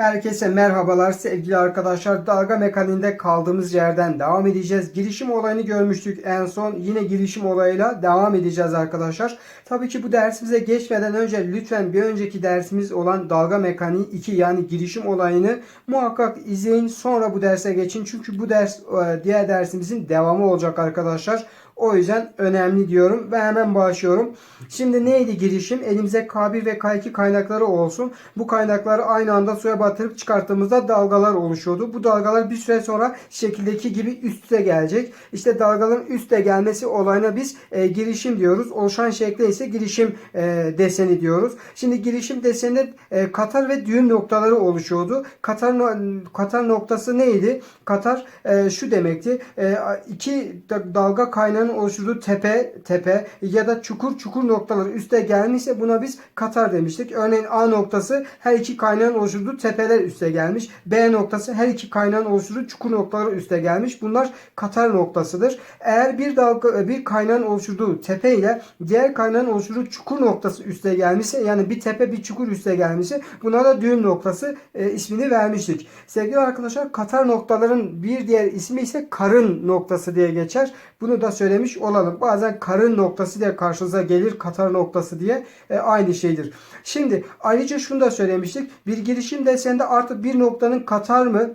Herkese merhabalar sevgili arkadaşlar. Dalga mekaniğinde kaldığımız yerden devam edeceğiz. Girişim olayını görmüştük en son. Yine girişim olayıyla devam edeceğiz arkadaşlar. Tabii ki bu dersimize geçmeden önce lütfen bir önceki dersimiz olan dalga mekaniği 2 yani girişim olayını muhakkak izleyin. Sonra bu derse geçin. Çünkü bu ders e, diğer dersimizin devamı olacak arkadaşlar. O yüzden önemli diyorum ve hemen başlıyorum. Şimdi neydi girişim? Elimize K1 ve K2 kaynakları olsun. Bu kaynakları aynı anda suya batırıp çıkarttığımızda dalgalar oluşuyordu. Bu dalgalar bir süre sonra şekildeki gibi üste gelecek. İşte dalgaların üste gelmesi olayına biz e, girişim diyoruz. Oluşan şekle ise girişim e, deseni diyoruz. Şimdi girişim deseninde e, katar ve düğüm noktaları oluşuyordu. Katar katar noktası neydi? Katar e, şu demekti. E, iki da- dalga kaynağının oluşturduğu tepe tepe ya da çukur çukur noktaları üste gelmişse buna biz katar demiştik. Örneğin A noktası her iki kaynağın oluşturduğu tepeler üste gelmiş. B noktası her iki kaynağın oluşturduğu çukur noktaları üste gelmiş. Bunlar katar noktasıdır. Eğer bir dalga bir kaynağın oluşturduğu tepe ile diğer kaynağın oluşturduğu çukur noktası üste gelmişse yani bir tepe bir çukur üste gelmişse buna da düğüm noktası e, ismini vermiştik. Sevgili arkadaşlar katar noktaların bir diğer ismi ise karın noktası diye geçer. Bunu da söylemiş olalım. Bazen karın noktası diye karşınıza gelir katar noktası diye e, aynı şeydir. Şimdi ayrıca şunu da söylemiştik. Bir girişim deseninde artık bir noktanın katar mı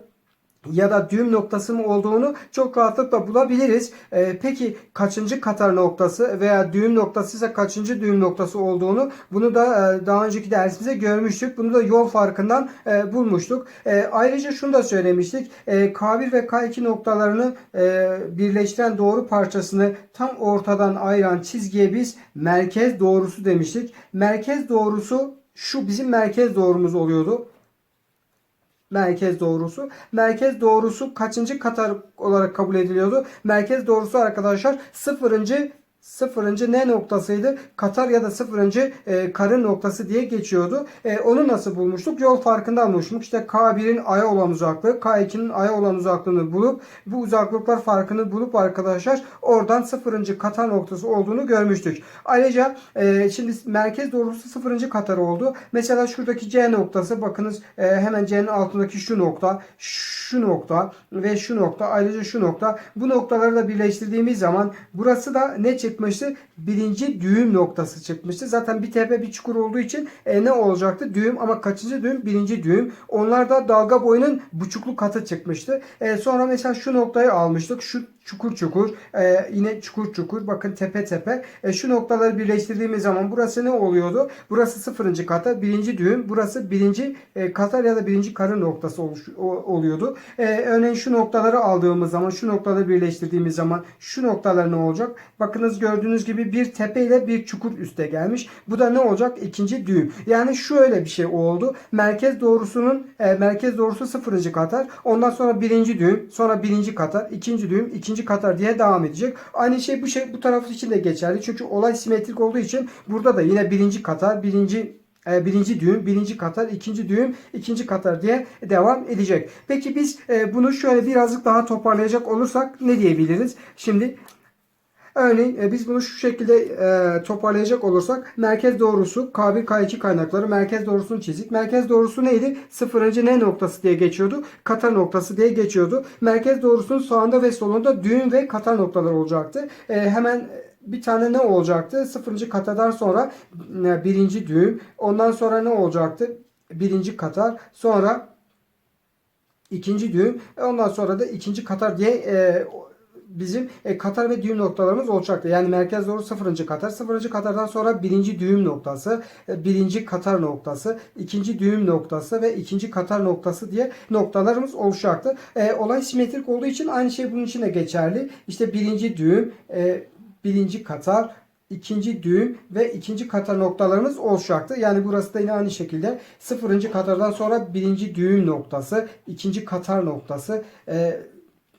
ya da düğüm noktası mı olduğunu çok rahatlıkla bulabiliriz. Ee, peki kaçıncı katar noktası veya düğüm noktası ise kaçıncı düğüm noktası olduğunu bunu da e, daha önceki dersimizde görmüştük. Bunu da yol farkından e, bulmuştuk. E, ayrıca şunu da söylemiştik. E, K1 ve K2 noktalarını e, birleştiren doğru parçasını tam ortadan ayıran çizgiye biz merkez doğrusu demiştik. Merkez doğrusu şu bizim merkez doğrumuz oluyordu merkez doğrusu. Merkez doğrusu kaçıncı katar olarak kabul ediliyordu? Merkez doğrusu arkadaşlar sıfırıncı sıfırıncı ne noktasıydı? Katar ya da sıfırıncı e, karın noktası diye geçiyordu. E, onu nasıl bulmuştuk? Yol farkından bulmuştuk. İşte K1'in Ay'a olan uzaklığı, K2'nin Ay'a olan uzaklığını bulup bu uzaklıklar farkını bulup arkadaşlar oradan sıfırıncı katar noktası olduğunu görmüştük. Ayrıca e, şimdi merkez doğrusu sıfırıncı katar oldu. Mesela şuradaki C noktası bakınız e, hemen C'nin altındaki şu nokta, şu nokta ve şu nokta ayrıca şu nokta. Bu noktaları da birleştirdiğimiz zaman burası da ne çıkmıştı? Birinci düğüm noktası çıkmıştı. Zaten bir tepe bir çukur olduğu için e, ne olacaktı? Düğüm ama kaçıncı düğüm? Birinci düğüm. Onlar da dalga boyunun buçuklu katı çıkmıştı. E, sonra mesela şu noktayı almıştık. Şu çukur çukur e, yine çukur çukur bakın tepe tepe. E, şu noktaları birleştirdiğimiz zaman burası ne oluyordu? Burası sıfırıncı kata birinci düğüm burası birinci e, katar ya da birinci karın noktası oluş, o, oluyordu. E, örneğin şu noktaları aldığımız zaman şu noktaları birleştirdiğimiz zaman şu noktalar ne olacak? Bakınız gördüğünüz gibi bir tepe ile bir çukur üste gelmiş. Bu da ne olacak? İkinci düğüm. Yani şöyle bir şey oldu. Merkez doğrusunun e, merkez doğrusu sıfırıncı katar. Ondan sonra birinci düğüm sonra birinci katar. İkinci düğüm ikinci katar diye devam edecek. Aynı şey bu şey bu taraf için de geçerli. Çünkü olay simetrik olduğu için burada da yine birinci katar, birinci e, birinci düğüm, birinci katar, ikinci düğüm, ikinci katar diye devam edecek. Peki biz e, bunu şöyle birazcık daha toparlayacak olursak ne diyebiliriz? Şimdi Örneğin e, biz bunu şu şekilde e, toparlayacak olursak merkez doğrusu K1 K2 kaynakları merkez doğrusunu çizik. Merkez doğrusu neydi? Sıfırıncı ne noktası diye geçiyordu. Katar noktası diye geçiyordu. Merkez doğrusunun sağında ve solunda düğüm ve katar noktaları olacaktı. E, hemen bir tane ne olacaktı? Sıfırıncı katadan sonra birinci düğüm. Ondan sonra ne olacaktı? Birinci katar. Sonra ikinci düğüm. Ondan sonra da ikinci katar diye e, bizim e, katar ve düğüm noktalarımız olacaktı. Yani merkez doğru sıfırıncı katar. Sıfırıncı katardan sonra birinci düğüm noktası, e, birinci katar noktası, ikinci düğüm noktası ve ikinci katar noktası diye noktalarımız oluşacaktı. E, olay simetrik olduğu için aynı şey bunun için de geçerli. İşte birinci düğüm, e, birinci katar, ikinci düğüm ve ikinci katar noktalarımız oluşacaktı. Yani burası da yine aynı şekilde sıfırıncı katardan sonra birinci düğüm noktası, ikinci katar noktası, e,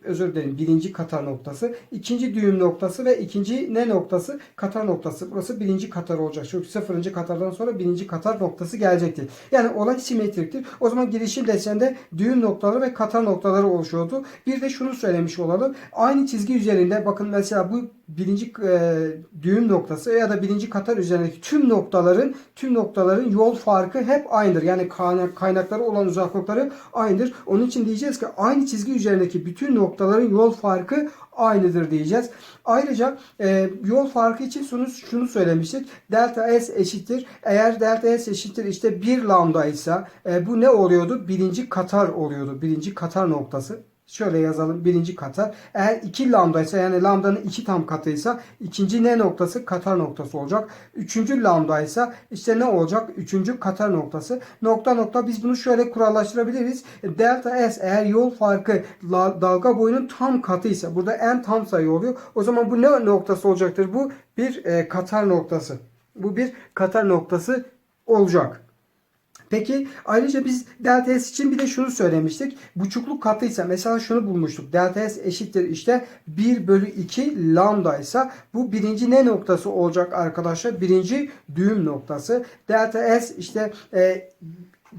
özür dilerim birinci katar noktası, ikinci düğüm noktası ve ikinci ne noktası? Katar noktası. Burası birinci katar olacak. Çünkü sıfırıncı katardan sonra birinci katar noktası gelecektir. Yani olay simetriktir. O zaman girişim deseninde düğüm noktaları ve katar noktaları oluşuyordu. Bir de şunu söylemiş olalım. Aynı çizgi üzerinde bakın mesela bu birinci e, düğüm noktası ya da birinci katar üzerindeki tüm noktaların tüm noktaların yol farkı hep aynıdır. Yani kaynak, kaynakları olan uzaklıkları aynıdır. Onun için diyeceğiz ki aynı çizgi üzerindeki bütün noktaların yol farkı aynıdır diyeceğiz. Ayrıca e, yol farkı için şunu, şunu söylemiştik. Delta S eşittir. Eğer delta S eşittir işte 1 lambda ise e, bu ne oluyordu? Birinci katar oluyordu. Birinci katar noktası. Şöyle yazalım birinci katar. Eğer 2 lambda ise yani lambdanın 2 tam katıysa ikinci ne noktası? Katar noktası olacak. Üçüncü lambda ise işte ne olacak? Üçüncü katar noktası. Nokta nokta biz bunu şöyle kurallaştırabiliriz. Delta S eğer yol farkı dalga boyunun tam katıysa burada en tam sayı oluyor. O zaman bu ne noktası olacaktır? Bu bir e, katar noktası. Bu bir katar noktası olacak. Peki ayrıca biz delta S için bir de şunu söylemiştik. Buçukluk katıysa mesela şunu bulmuştuk. Delta S eşittir işte 1 bölü 2 lambda ise bu birinci ne noktası olacak arkadaşlar? Birinci düğüm noktası. Delta S işte e,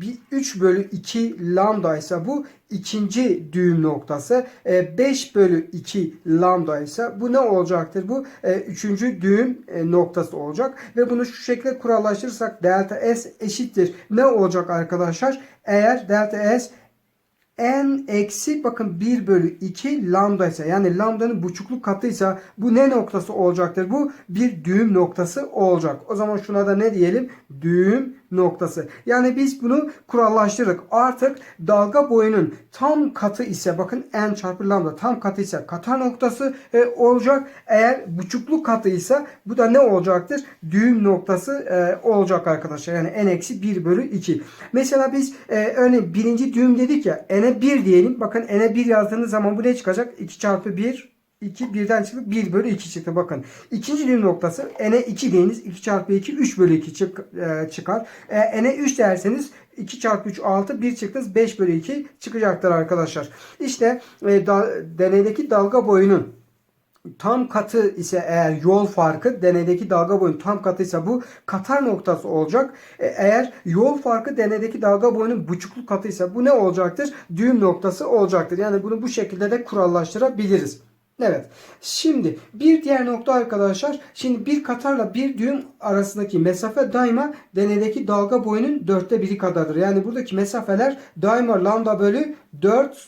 bir 3 bölü 2 lambda ise bu ikinci düğüm noktası. E, 5 bölü 2 lambda ise bu ne olacaktır? Bu e, üçüncü düğüm e, noktası olacak. Ve bunu şu şekilde kurallaştırırsak delta S eşittir. Ne olacak arkadaşlar? Eğer delta S n eksi bakın 1 bölü 2 lambda ise yani lambdanın buçukluk katıysa bu ne noktası olacaktır? Bu bir düğüm noktası olacak. O zaman şuna da ne diyelim? Düğüm noktası. Yani biz bunu kurallaştırdık. Artık dalga boyunun tam katı ise bakın n çarpı lambda tam katı ise katar noktası e, olacak. Eğer buçukluk katı ise bu da ne olacaktır? Düğüm noktası e, olacak arkadaşlar. Yani n eksi 1 bölü 2. Mesela biz e, örneğin birinci düğüm dedik ya n'e 1 diyelim. Bakın n'e 1 yazdığınız zaman bu ne çıkacak? 2 çarpı 1 2 birden çıktı 1 bölü 2 çıktı bakın. İkinci düğüm noktası n'e 2 deyiniz 2 çarpı 2 3 bölü 2 çık, e, çıkar. E, n'e 3 derseniz 2 çarpı 3 6 1 çıktınız 5 bölü 2 çıkacaktır arkadaşlar. İşte e, da, deneydeki dalga boyunun tam katı ise eğer yol farkı deneydeki dalga boyunun tam katıysa bu katar noktası olacak. E, Eğer yol farkı deneydeki dalga boyunun buçukluk katıysa bu ne olacaktır? Düğüm noktası olacaktır. Yani bunu bu şekilde de kurallaştırabiliriz. Evet. Şimdi bir diğer nokta arkadaşlar. Şimdi bir katarla bir düğüm arasındaki mesafe daima deneydeki dalga boyunun dörtte biri kadardır. Yani buradaki mesafeler daima lambda bölü 4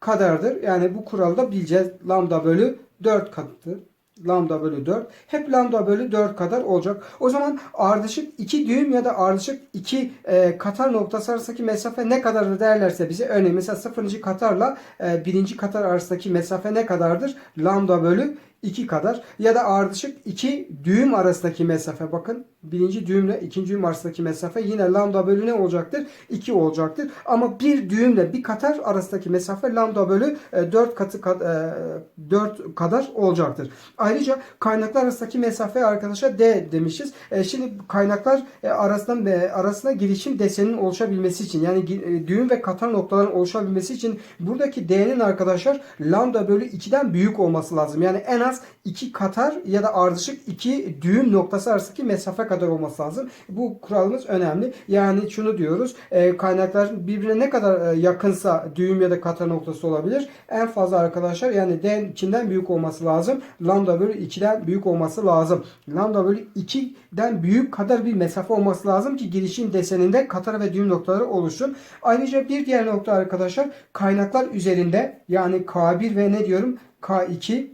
kadardır. Yani bu kuralda bileceğiz. Lambda bölü 4 katıdır. Lambda bölü 4. Hep lambda bölü 4 kadar olacak. O zaman ardışık 2 düğüm ya da ardışık 2 e, katar noktası arasındaki mesafe ne kadardır derlerse bize örneğin mesela 0. katarla e, 1. katar arasındaki mesafe ne kadardır? Lambda bölü 2 kadar ya da ardışık 2 düğüm arasındaki mesafe bakın birinci düğümle ikinci düğüm arasındaki mesafe yine lambda bölü ne olacaktır? 2 olacaktır. Ama bir düğümle bir katar arasındaki mesafe lambda bölü 4 katı kad- e, 4 kadar olacaktır. Ayrıca kaynaklar arasındaki mesafe arkadaşlar D demişiz. E, Şimdi kaynaklar e, arasında e, arasında girişim deseninin oluşabilmesi için yani e, düğüm ve katar noktaların oluşabilmesi için buradaki D'nin arkadaşlar lambda bölü 2'den büyük olması lazım. Yani en az 2 katar ya da ardışık 2 düğüm noktası arasındaki mesafe kadar olması lazım. Bu kuralımız önemli. Yani şunu diyoruz. E, kaynaklar birbirine ne kadar e, yakınsa düğüm ya da katar noktası olabilir. En fazla arkadaşlar yani D içinden büyük olması lazım. Lambda bölü 2'den büyük olması lazım. Lambda bölü 2'den büyük kadar bir mesafe olması lazım ki girişim deseninde katar ve düğüm noktaları oluşsun. Ayrıca bir diğer nokta arkadaşlar kaynaklar üzerinde yani K1 ve ne diyorum K2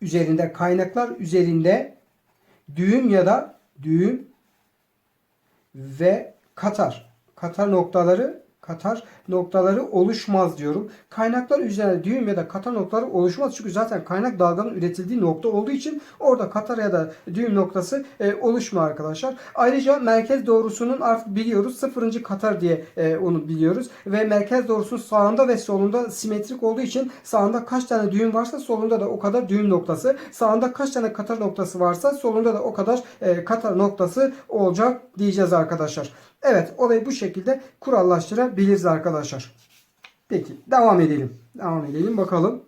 üzerinde kaynaklar üzerinde düğüm ya da düğüm ve katar. Katar noktaları katar noktaları oluşmaz diyorum. Kaynaklar üzerinde düğüm ya da katar noktaları oluşmaz. Çünkü zaten kaynak dalganın üretildiği nokta olduğu için orada katar ya da düğüm noktası e, oluşmuyor arkadaşlar. Ayrıca merkez doğrusunun artık biliyoruz sıfırıncı katar diye e, onu biliyoruz. Ve merkez doğrusunun sağında ve solunda simetrik olduğu için sağında kaç tane düğüm varsa solunda da o kadar düğüm noktası. Sağında kaç tane katar noktası varsa solunda da o kadar e, katar noktası olacak diyeceğiz arkadaşlar. Evet olayı bu şekilde kurallaştırabiliriz arkadaşlar. Peki devam edelim. Devam edelim bakalım.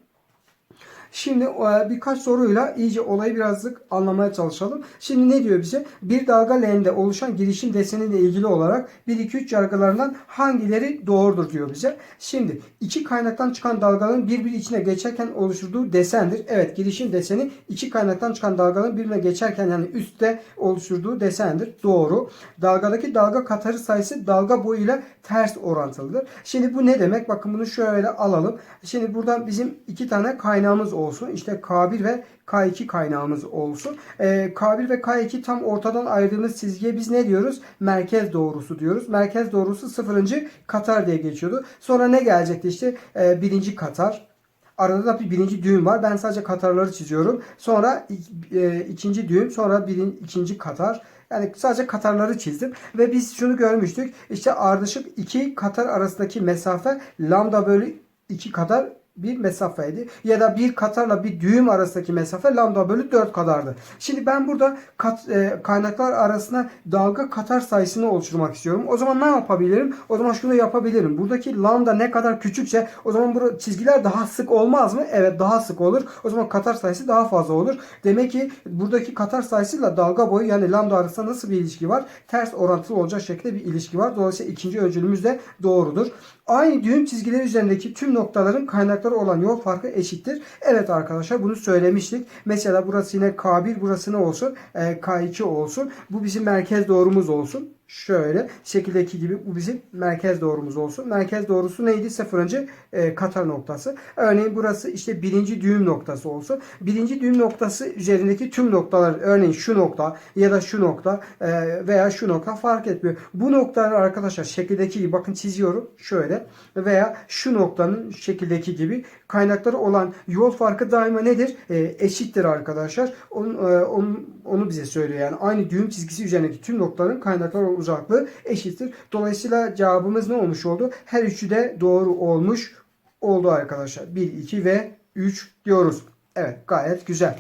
Şimdi e, birkaç soruyla iyice olayı birazcık anlamaya çalışalım. Şimdi ne diyor bize? Bir dalga leğeninde oluşan girişim deseniyle ilgili olarak 1 2 3 yargılarından hangileri doğrudur diyor bize. Şimdi iki kaynaktan çıkan dalgaların birbiri içine geçerken oluşturduğu desendir. Evet girişim deseni iki kaynaktan çıkan dalgaların birbirine geçerken yani üstte oluşturduğu desendir. Doğru. Dalgadaki dalga katarı sayısı dalga boyuyla ters orantılıdır. Şimdi bu ne demek? Bakın bunu şöyle alalım. Şimdi burada bizim iki tane kaynağımız olsun. İşte K1 ve K2 kaynağımız olsun. Ee, K1 ve K2 tam ortadan ayırdığımız çizgiye biz ne diyoruz? Merkez doğrusu diyoruz. Merkez doğrusu sıfırıncı katar diye geçiyordu. Sonra ne gelecekti işte? Ee, birinci katar. Arada da bir birinci düğüm var. Ben sadece katarları çiziyorum. Sonra e, ikinci düğüm, sonra birin, ikinci katar. Yani sadece katarları çizdim. Ve biz şunu görmüştük. İşte ardışık iki katar arasındaki mesafe lambda bölü 2 kadar bir mesafeydi. Ya da bir katarla bir düğüm arasındaki mesafe lambda bölü 4 kadardı. Şimdi ben burada kat, e, kaynaklar arasında dalga katar sayısını oluşturmak istiyorum. O zaman ne yapabilirim? O zaman şunu yapabilirim. Buradaki lambda ne kadar küçükse o zaman bu çizgiler daha sık olmaz mı? Evet daha sık olur. O zaman katar sayısı daha fazla olur. Demek ki buradaki katar sayısıyla dalga boyu yani lambda arasında nasıl bir ilişki var? Ters orantılı olacak şekilde bir ilişki var. Dolayısıyla ikinci öncülümüz de doğrudur. Aynı düğüm çizgileri üzerindeki tüm noktaların kaynakları olan yol farkı eşittir. Evet arkadaşlar bunu söylemiştik. Mesela burası yine K1 burası ne olsun? Ee, K2 olsun. Bu bizim merkez doğrumuz olsun. Şöyle şekildeki gibi bu bizim merkez doğrumuz olsun. Merkez doğrusu neydi? Sıfırıncı e, katar noktası. Örneğin burası işte birinci düğüm noktası olsun. Birinci düğüm noktası üzerindeki tüm noktalar örneğin şu nokta ya da şu nokta e, veya şu nokta fark etmiyor. Bu noktalar arkadaşlar şekildeki gibi bakın çiziyorum şöyle veya şu noktanın şekildeki gibi kaynakları olan yol farkı daima nedir? E, eşittir arkadaşlar. Onu, e, onu, onu bize söylüyor yani aynı düğüm çizgisi üzerindeki tüm noktaların kaynakları uzaklığı eşittir. Dolayısıyla cevabımız ne olmuş oldu? Her üçü de doğru olmuş oldu arkadaşlar. 1, 2 ve 3 diyoruz. Evet gayet güzel.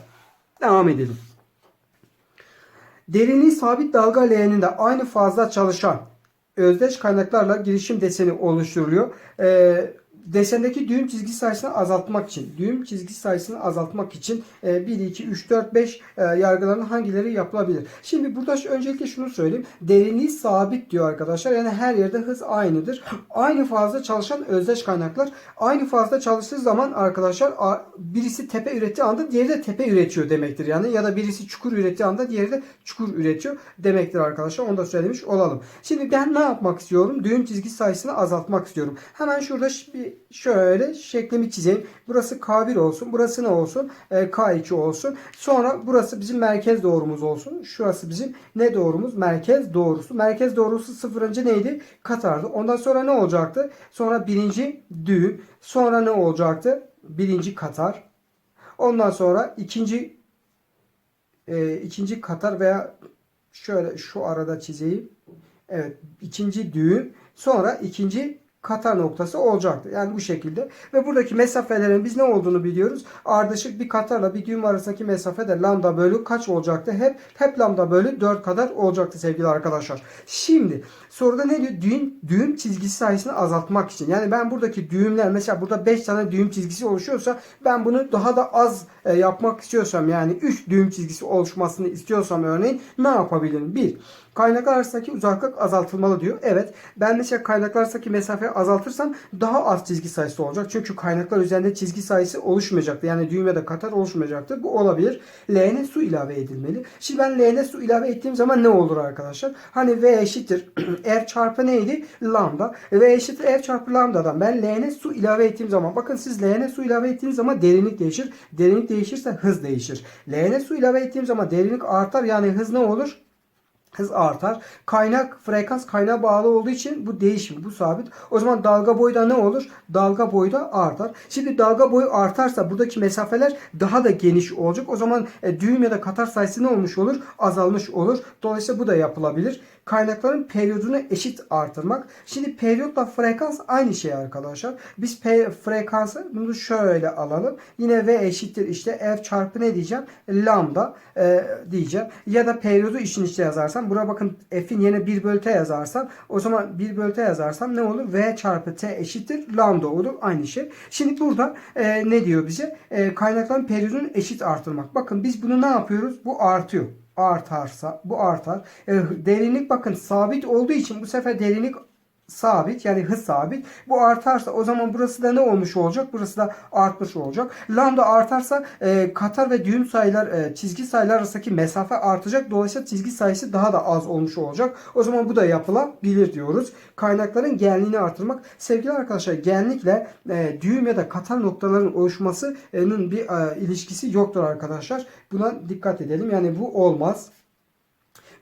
Devam edelim. Derinliği sabit dalga leğeninde aynı fazla çalışan özdeş kaynaklarla girişim deseni oluşturuluyor. Ee, desendeki düğüm çizgi sayısını azaltmak için, düğüm çizgi sayısını azaltmak için e, 1, 2, 3, 4, 5 e, yargıların hangileri yapılabilir? Şimdi burada öncelikle şunu söyleyeyim. Derinliği sabit diyor arkadaşlar. Yani her yerde hız aynıdır. Aynı fazla çalışan özdeş kaynaklar. Aynı fazla çalıştığı zaman arkadaşlar birisi tepe ürettiği anda diğeri de tepe üretiyor demektir. Yani ya da birisi çukur ürettiği anda diğeri de çukur üretiyor demektir arkadaşlar. Onu da söylemiş olalım. Şimdi ben ne yapmak istiyorum? Düğüm çizgi sayısını azaltmak istiyorum. Hemen şurada ş- şöyle şeklimi çizeyim. Burası K1 olsun. Burası ne olsun? Ee, K2 olsun. Sonra burası bizim merkez doğrumuz olsun. Şurası bizim ne doğrumuz? Merkez doğrusu. Merkez doğrusu sıfırıncı neydi? Katardı. Ondan sonra ne olacaktı? Sonra birinci düğüm. Sonra ne olacaktı? Birinci katar. Ondan sonra ikinci e, ikinci katar veya şöyle şu arada çizeyim. Evet ikinci düğüm sonra ikinci katar noktası olacaktı. Yani bu şekilde. Ve buradaki mesafelerin biz ne olduğunu biliyoruz. Ardışık bir katarla bir düğüm arasındaki mesafe de lambda bölü kaç olacaktı? Hep hep lambda bölü 4 kadar olacaktı sevgili arkadaşlar. Şimdi soruda ne diyor? Düğüm, düğüm çizgisi sayısını azaltmak için. Yani ben buradaki düğümler mesela burada 5 tane düğüm çizgisi oluşuyorsa ben bunu daha da az e, yapmak istiyorsam yani 3 düğüm çizgisi oluşmasını istiyorsam örneğin ne yapabilirim? 1. Kaynaklar arasındaki uzaklık azaltılmalı diyor. Evet ben mesela kaynaklar arasındaki mesafeyi azaltırsam daha az çizgi sayısı olacak. Çünkü kaynaklar üzerinde çizgi sayısı oluşmayacaktır. Yani düğüm ya da katar oluşmayacaktır. Bu olabilir. Leğene su ilave edilmeli. Şimdi ben leğene su ilave ettiğim zaman ne olur arkadaşlar? Hani V eşittir F çarpı neydi? Lambda. V eşittir F çarpı lambdadan ben leğene su ilave ettiğim zaman bakın siz leğene su ilave ettiğiniz zaman derinlik değişir. Derinlik değişirse hız değişir. Leğene su ilave ettiğim zaman derinlik artar yani hız ne olur? Hız artar. Kaynak frekans kaynağa bağlı olduğu için bu değişim, bu sabit. O zaman dalga boyu da ne olur? Dalga boyu da artar. Şimdi dalga boyu artarsa buradaki mesafeler daha da geniş olacak. O zaman e, düğüm ya da katar sayısı ne olmuş olur? Azalmış olur. Dolayısıyla bu da yapılabilir. Kaynakların periyodunu eşit artırmak. Şimdi periyotla frekans aynı şey arkadaşlar. Biz frekansı bunu şöyle alalım. Yine V eşittir işte F çarpı ne diyeceğim? Lambda e, diyeceğim. Ya da periyodu işin içine yazarsam bura bakın f'in yerine 1 bölü t yazarsam o zaman 1 bölü t yazarsam ne olur? v çarpı t eşittir lambda olur. Aynı şey. Şimdi burada e, ne diyor bize? E, kaynakların periyodunu eşit artırmak. Bakın biz bunu ne yapıyoruz? Bu artıyor. Artarsa bu artar. E, derinlik bakın sabit olduğu için bu sefer derinlik sabit yani hız sabit. Bu artarsa o zaman burası da ne olmuş olacak? Burası da artmış olacak. Lambda artarsa e, katar ve düğüm sayılar e, çizgi sayılar arasındaki mesafe artacak. Dolayısıyla çizgi sayısı daha da az olmuş olacak. O zaman bu da yapılabilir diyoruz. Kaynakların genliğini artırmak. Sevgili arkadaşlar genlikle e, düğüm ya da katar noktaların oluşmasının bir e, ilişkisi yoktur arkadaşlar. Buna dikkat edelim. Yani bu olmaz.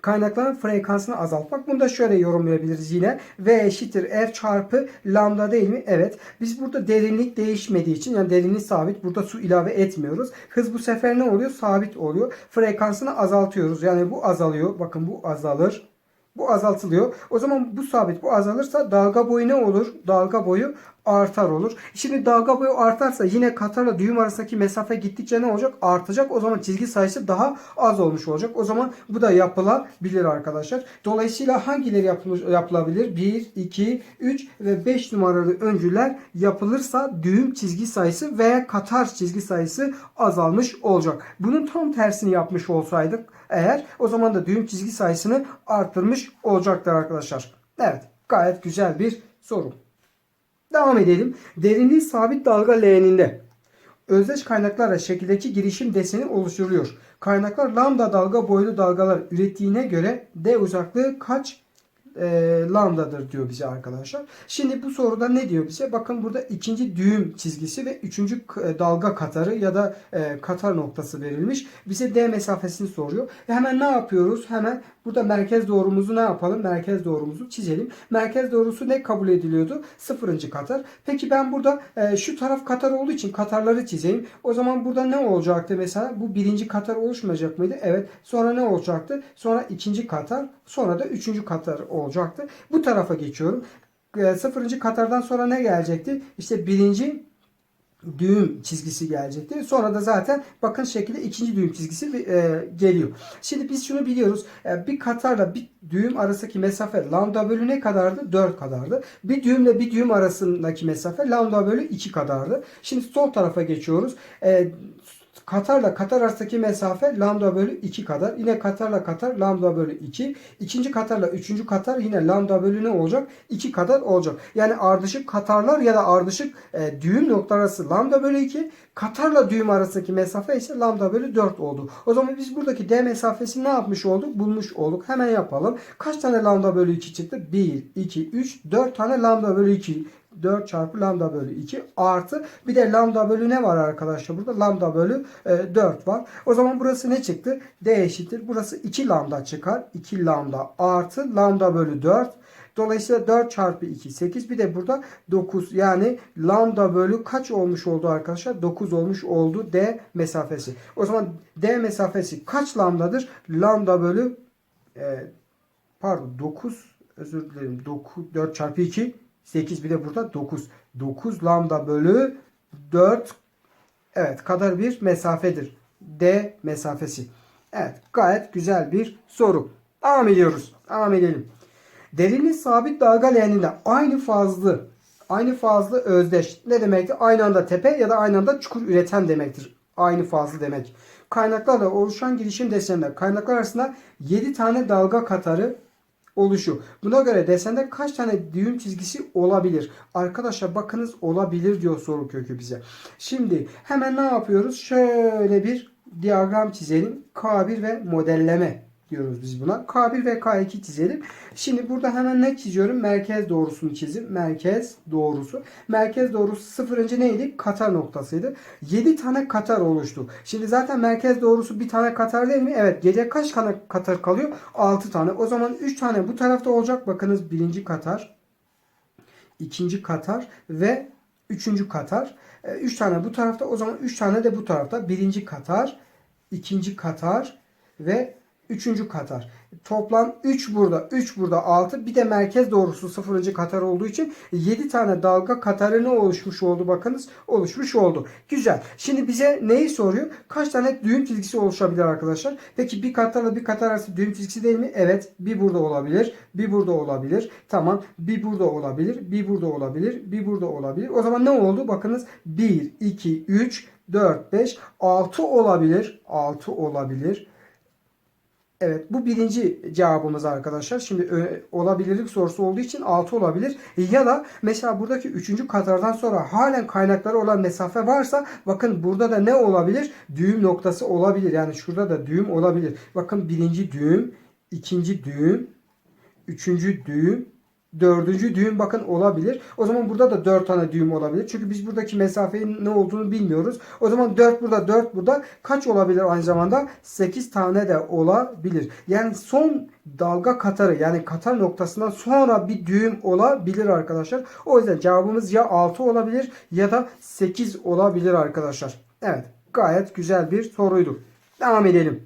Kaynakların frekansını azaltmak. Bunu da şöyle yorumlayabiliriz yine. V eşittir F çarpı lambda değil mi? Evet. Biz burada derinlik değişmediği için yani derinlik sabit. Burada su ilave etmiyoruz. Hız bu sefer ne oluyor? Sabit oluyor. Frekansını azaltıyoruz. Yani bu azalıyor. Bakın bu azalır. Bu azaltılıyor. O zaman bu sabit bu azalırsa dalga boyu ne olur? Dalga boyu artar olur. Şimdi dalga boyu artarsa yine katarla düğüm arasındaki mesafe gittikçe ne olacak? Artacak. O zaman çizgi sayısı daha az olmuş olacak. O zaman bu da yapılabilir arkadaşlar. Dolayısıyla hangileri yapılır, yapılabilir? 1, 2, 3 ve 5 numaralı öncüler yapılırsa düğüm çizgi sayısı veya katar çizgi sayısı azalmış olacak. Bunun tam tersini yapmış olsaydık eğer o zaman da düğüm çizgi sayısını arttırmış olacaktır arkadaşlar. Evet gayet güzel bir soru. Devam edelim. Derinliği sabit dalga leğeninde özdeş kaynaklarla şekildeki girişim deseni oluşturuyor. Kaynaklar lambda dalga boylu dalgalar ürettiğine göre D uzaklığı kaç e, lambdadır diyor bize arkadaşlar. Şimdi bu soruda ne diyor bize? Bakın burada ikinci düğüm çizgisi ve üçüncü e, dalga katarı ya da e, katar noktası verilmiş. Bize D mesafesini soruyor. Ve hemen ne yapıyoruz? Hemen burada merkez doğrumuzu ne yapalım? Merkez doğrumuzu çizelim. Merkez doğrusu ne kabul ediliyordu? Sıfırıncı katar. Peki ben burada e, şu taraf katar olduğu için katarları çizeyim. O zaman burada ne olacaktı mesela? Bu birinci katar oluşmayacak mıydı? Evet. Sonra ne olacaktı? Sonra ikinci katar. Sonra da üçüncü katar olacaktı. Bu tarafa geçiyorum. E, sıfırıncı katardan sonra ne gelecekti? İşte birinci düğüm çizgisi gelecekti. Sonra da zaten bakın şekilde ikinci düğüm çizgisi e, geliyor. Şimdi biz şunu biliyoruz. E, bir katarla bir düğüm arasındaki mesafe lambda bölü ne kadardı? 4 kadardı. Bir düğümle bir düğüm arasındaki mesafe lambda bölü 2 kadardı. Şimdi sol tarafa geçiyoruz. E, Katarla Katar arasındaki mesafe lambda bölü 2 kadar. Yine Katarla Katar lambda bölü 2. İkinci Katarla üçüncü Katar yine lambda bölü ne olacak? 2 kadar olacak. Yani ardışık Katarlar ya da ardışık e, düğüm noktaları arası lambda bölü 2. Katarla düğüm arasındaki mesafe ise lambda bölü 4 oldu. O zaman biz buradaki D mesafesini ne yapmış olduk? Bulmuş olduk. Hemen yapalım. Kaç tane lambda bölü 2 çıktı? 1, 2, 3, 4 tane lambda bölü 2 4 çarpı lambda bölü 2 artı bir de lambda bölü ne var arkadaşlar burada? Lambda bölü e, 4 var. O zaman burası ne çıktı? D eşittir. Burası 2 lambda çıkar. 2 lambda artı lambda bölü 4. Dolayısıyla 4 çarpı 2 8 bir de burada 9 yani lambda bölü kaç olmuş oldu arkadaşlar? 9 olmuş oldu D mesafesi. O zaman D mesafesi kaç lambdadır? Lambda bölü e, pardon 9 özür dilerim 9 4 çarpı 2 8 bir de burada 9. 9 lambda bölü 4 evet kadar bir mesafedir. D mesafesi. Evet gayet güzel bir soru. Devam ediyoruz. Devam edelim. Derinlik sabit dalga leğeninde aynı fazlı aynı fazlı özdeş ne demektir? Aynı anda tepe ya da aynı anda çukur üreten demektir. Aynı fazlı demek. Kaynaklarla oluşan girişim deseninde kaynaklar arasında 7 tane dalga katarı oluşu. Buna göre desende kaç tane düğüm çizgisi olabilir? Arkadaşlar bakınız olabilir diyor soru kökü bize. Şimdi hemen ne yapıyoruz? Şöyle bir diyagram çizelim. K1 ve modelleme diyoruz biz buna. K1 ve K2 çizelim. Şimdi burada hemen ne çiziyorum? Merkez doğrusunu çizim. Merkez doğrusu. Merkez doğrusu sıfırıncı neydi? Katar noktasıydı. 7 tane katar oluştu. Şimdi zaten merkez doğrusu bir tane katar değil mi? Evet. Gece kaç tane katar kalıyor? 6 tane. O zaman 3 tane bu tarafta olacak. Bakınız birinci katar. ikinci katar ve üçüncü katar. 3 tane bu tarafta. O zaman 3 tane de bu tarafta. Birinci katar. ikinci katar ve Üçüncü katar. Toplam 3 burada, 3 burada 6. Bir de merkez doğrusu 0. katar olduğu için 7 tane dalga katarı ne oluşmuş oldu bakınız. Oluşmuş oldu. Güzel. Şimdi bize neyi soruyor? Kaç tane düğüm çizgisi oluşabilir arkadaşlar? Peki bir katarla bir katar arası düğüm çizgisi değil mi? Evet. Bir burada olabilir. Bir burada olabilir. Tamam. Bir burada olabilir. Bir burada olabilir. Bir burada olabilir. O zaman ne oldu? Bakınız 1, 2, 3, 4, 5, 6 olabilir. 6 olabilir. Evet bu birinci cevabımız arkadaşlar. Şimdi olabilirlik sorusu olduğu için 6 olabilir. Ya da mesela buradaki 3. katardan sonra halen kaynakları olan mesafe varsa bakın burada da ne olabilir? Düğüm noktası olabilir. Yani şurada da düğüm olabilir. Bakın birinci düğüm, ikinci düğüm, üçüncü düğüm, dördüncü düğüm bakın olabilir. O zaman burada da 4 tane düğüm olabilir. Çünkü biz buradaki mesafenin ne olduğunu bilmiyoruz. O zaman 4 burada 4 burada kaç olabilir aynı zamanda? 8 tane de olabilir. Yani son dalga katarı yani katar noktasından sonra bir düğüm olabilir arkadaşlar. O yüzden cevabımız ya 6 olabilir ya da 8 olabilir arkadaşlar. Evet gayet güzel bir soruydu. Devam edelim.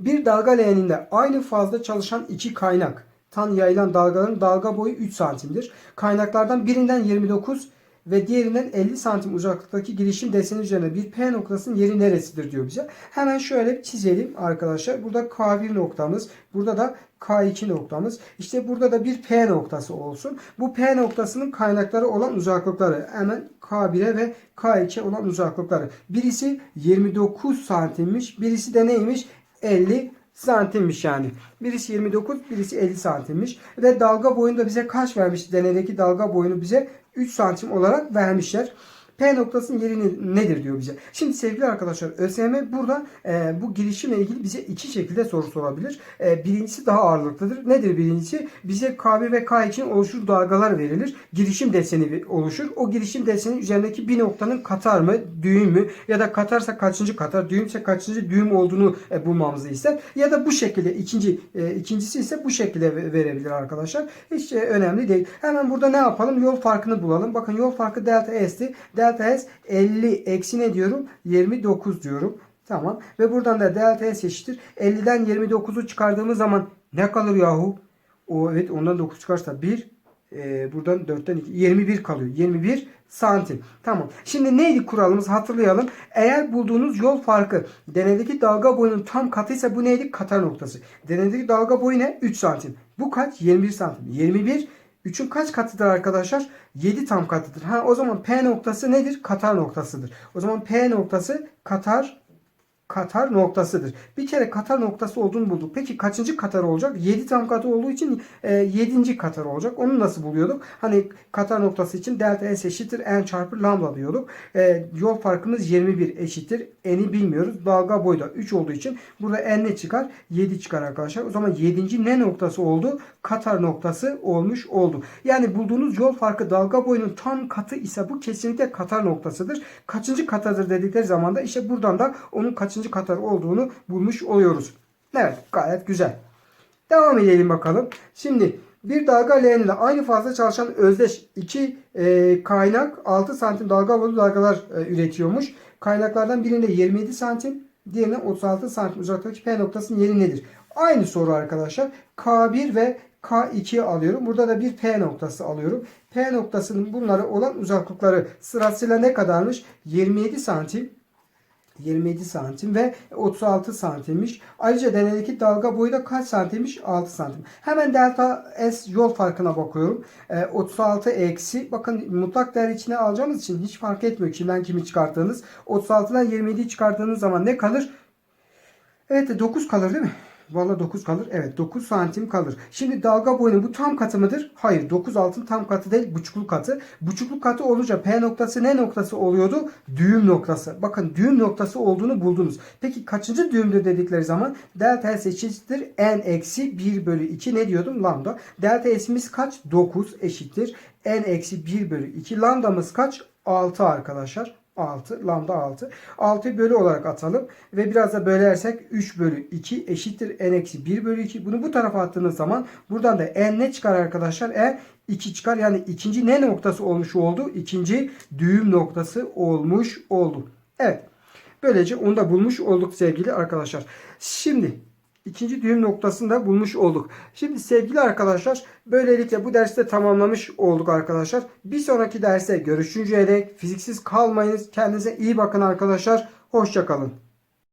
Bir dalga leğeninde aynı fazla çalışan iki kaynak tan yayılan dalgaların dalga boyu 3 santimdir. Kaynaklardan birinden 29 ve diğerinden 50 santim uzaklıktaki girişim deseni üzerine bir P noktasının yeri neresidir diyor bize. Hemen şöyle bir çizelim arkadaşlar. Burada K1 noktamız, burada da K2 noktamız. İşte burada da bir P noktası olsun. Bu P noktasının kaynakları olan uzaklıkları hemen K1'e ve K2'ye olan uzaklıkları. Birisi 29 santimmiş, birisi de neymiş? 50 santimmiş yani. Birisi 29, birisi 50 santimmiş. Ve dalga boyunu da bize kaç vermiş? Deneydeki dalga boyunu bize 3 santim olarak vermişler. P noktasının yeri ne- nedir diyor bize. Şimdi sevgili arkadaşlar ÖSYM burada e, bu girişimle ilgili bize iki şekilde soru sorabilir. E, birincisi daha ağırlıklıdır. Nedir birincisi? Bize K1 ve K için oluşur dalgalar verilir. Girişim deseni oluşur. O girişim deseni üzerindeki bir noktanın katar mı, düğüm mü ya da katarsa kaçıncı katar, düğümse kaçıncı düğüm olduğunu e, bulmamızı ister. Ya da bu şekilde ikinci e, ikincisi ise bu şekilde ve- verebilir arkadaşlar. Hiç e, önemli değil. Hemen burada ne yapalım? Yol farkını bulalım. Bakın yol farkı delta S'ti. Delta S 50 eksi ne diyorum? 29 diyorum. Tamam. Ve buradan da delta S eşittir. 50'den 29'u çıkardığımız zaman ne kalır yahu? O evet ondan 9 çıkarsa 1 e, buradan 4'ten 2 21 kalıyor. 21 santim. Tamam. Şimdi neydi kuralımız hatırlayalım. Eğer bulduğunuz yol farkı deneydeki dalga boyunun tam katıysa bu neydi? Katar noktası. Deneydeki dalga boyu ne? 3 santim. Bu kaç? 21 santim. 21 3'ün kaç katıdır arkadaşlar? 7 tam katıdır. Ha o zaman P noktası nedir? Katar noktasıdır. O zaman P noktası katar Katar noktasıdır. Bir kere Katar noktası olduğunu bulduk. Peki kaçıncı Katar olacak? 7 tam katı olduğu için e, 7. Katar olacak. Onu nasıl buluyorduk? Hani Katar noktası için delta S eşittir n çarpı lambda diyorduk. E, yol farkımız 21 eşittir. N'i bilmiyoruz. Dalga boyu da 3 olduğu için burada n ne çıkar? 7 çıkar arkadaşlar. O zaman 7. ne noktası oldu? Katar noktası olmuş oldu. Yani bulduğunuz yol farkı dalga boyunun tam katı ise bu kesinlikle Katar noktasıdır. Kaçıncı Katar'dır dedikleri zaman da işte buradan da onun kaçıncı Katar olduğunu bulmuş oluyoruz. Evet gayet güzel. Devam edelim bakalım. Şimdi bir dalga leğen ile aynı fazla çalışan özdeş iki e, kaynak 6 santim dalga boyu dalgalar e, üretiyormuş. Kaynaklardan birinde 27 santim, diğerine 36 santim uzaklıktaki P noktasının yeri nedir? Aynı soru arkadaşlar. K1 ve K2 alıyorum. Burada da bir P noktası alıyorum. P noktasının bunlara olan uzaklıkları sırasıyla ne kadarmış? 27 santim, 27 santim ve 36 santimmiş. Ayrıca deneydeki dalga boyu da kaç santimmiş? 6 santim. Hemen delta S yol farkına bakıyorum. Ee, 36 eksi. Bakın mutlak değer içine alacağımız için hiç fark etmiyor kimden kimi çıkarttığınız. 36'dan 27'yi çıkarttığınız zaman ne kalır? Evet 9 kalır değil mi? Valla 9 kalır. Evet 9 santim kalır. Şimdi dalga boyunun bu tam katı mıdır? Hayır 9 altın tam katı değil buçukluk katı. Buçukluk katı olunca P noktası ne noktası oluyordu? Düğüm noktası. Bakın düğüm noktası olduğunu buldunuz. Peki kaçıncı düğümdür dedikleri zaman delta S eşittir n eksi 1 bölü 2 ne diyordum? Lambda. Delta S'imiz kaç? 9 eşittir. n eksi 1 bölü 2. Lambdamız kaç? 6 arkadaşlar. 6. Lambda 6. 6 bölü olarak atalım. Ve biraz da bölersek 3 bölü 2 eşittir n eksi 1 bölü 2. Bunu bu tarafa attığınız zaman buradan da n ne çıkar arkadaşlar? E 2 çıkar. Yani ikinci ne noktası olmuş oldu? İkinci düğüm noktası olmuş oldu. Evet. Böylece onu da bulmuş olduk sevgili arkadaşlar. Şimdi ikinci düğüm noktasını da bulmuş olduk. Şimdi sevgili arkadaşlar böylelikle bu derste tamamlamış olduk arkadaşlar. Bir sonraki derse görüşünceye dek fiziksiz kalmayınız. Kendinize iyi bakın arkadaşlar. Hoşçakalın.